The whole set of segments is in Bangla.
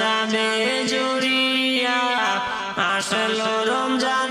যাবে জুড়িয়া আসলো রমজান।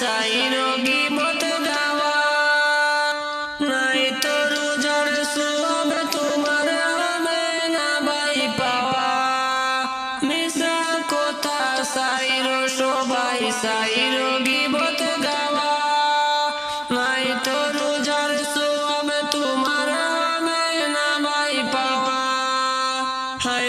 সাইর গিবত গাওয়া নাই তো রোজার সব তোমার হবে না ভাই পাওয়া মিশা কথা সাইর, সবাই সাইর গিবত গাওয়া নাই তো রোজার সব তোমার হবে না ভাই পাওয়া হায়